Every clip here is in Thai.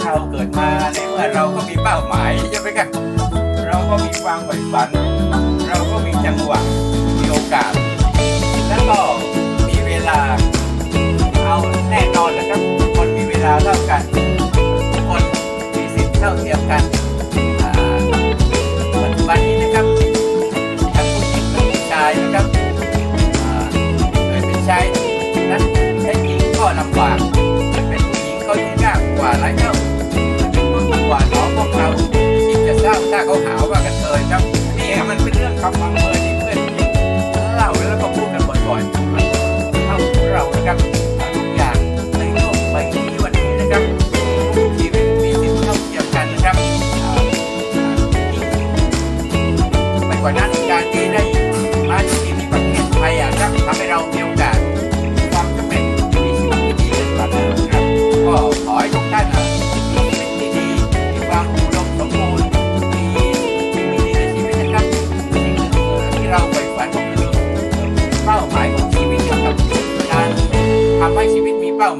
เราเกิดมาในเมื่อเราก็มีเป้าหมายใช่ไหมครับเราก็มีความใฝ่ฝัน เราก็มีจังหวะมีโอกาส แล้วก็มีเวลา มันเป็นเรื่องคำฟัง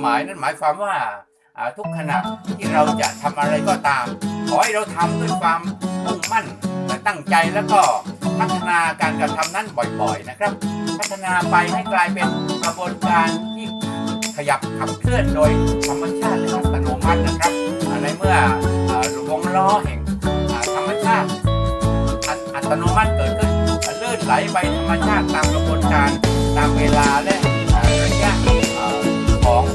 หมายนั่นหมายความว่าทุกขณะที่เราจะทำอะไรก็ตาม ขอให้เราทำด้วยความมุ่งมั่นตั้งใจแล้วก็พัฒนาการกระทำนั้นบ่อยๆนะครับ พัฒนาไปให้กลายเป็นกระบวนการที่ขยับขับเคลื่อนโดยธรรมชาติและอัตโนมัตินะครับอ่าในเมื่อวงล้อแห่งธรรมชาติอัตโนมัติเกิดขึ้นลื่นไหลไปธรรมชาติตามกระบวนการตามเวลาและ ของ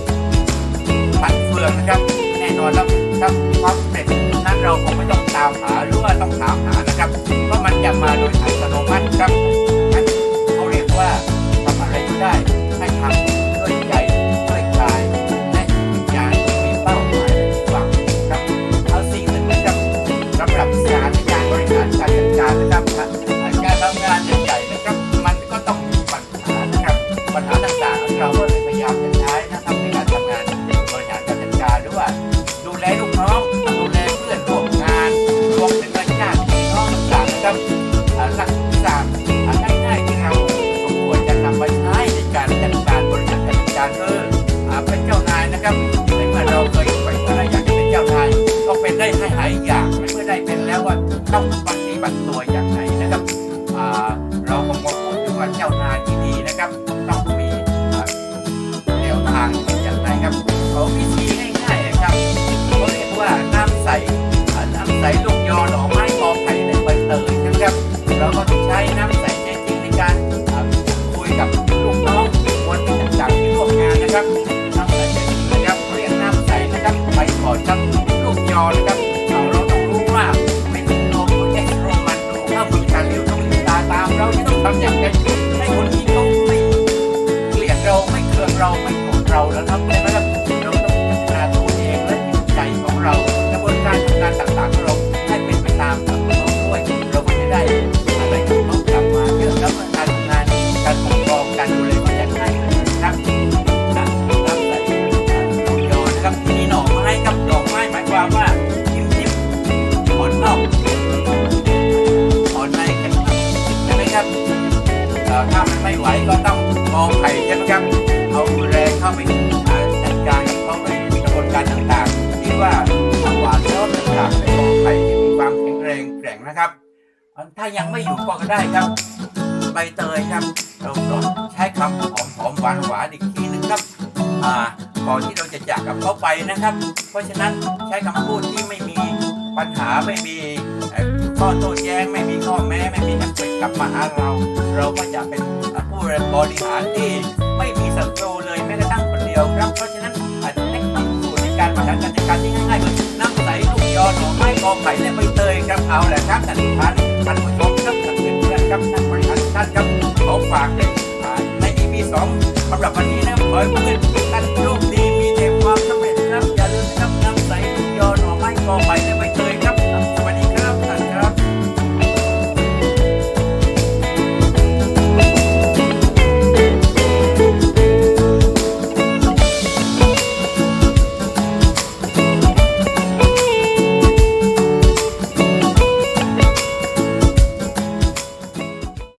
พันเฟืองนะครับ แน่นอนแล้วครับความสำเร็จนั้นเราคงไม่ต้องตามหาหรือว่าต้องถามหานะครับเพราะมันจะมาโดยอัตโนมัติครับนั้นเขาเรียกว่าทำอะไรก็ได้ หลักต่างๆอ่าง่ เราที่ต้องทำอย่างไรให้คนที่เขาไม่เกลียดเราไม่เคืองเราไม่โกรธเราแล้วครับแต่ว่าเราต้องพัฒนาตัวเองและจิตใจของเรากระบวนการทำงานต่างๆของเราให้เป็นไปตามกับเขาด้วยเราก็จะได้ เขาในกระบวนการต่างๆที่ว่าหวานเนื้อต่างๆในมองไข่ที่มีความแข็งแรงแกร่งนะครับ ถ้ายังไม่อยู่ก็ได้ครับ ใบเตยครับ เราต้องใช้คำหอมหอมหวานหวานอีกทีหนึงครับอ่าก่อนที่เราจะจากกับเขาไปนะครับ เพราะฉะนั้นใช้คำพูดที่ไม่มีปัญหาไม่มีเอ่อข้อโต้แย้งไม่มีข้อแม้ไม่มีนักเตะกลับมาหาเรา เราก็จะเป็นผู้บริหารที่ไม่มีศัตรูเลยแม้กระทั่งคนเดียวครับเพราะฉะนั้น การจัดการที่ง่ายๆคือน้ำใสลูกยอหน่อไม้กอไผ่และใบเตยครับเอาแหละครับท่านผู้ชมท่านผู้ชมครับท่านเพื่อนๆครับท่านบริหารท่านครับขอฝากในอ่าใน EP สองสำหรับวันนี้นะขอให้เพื่อน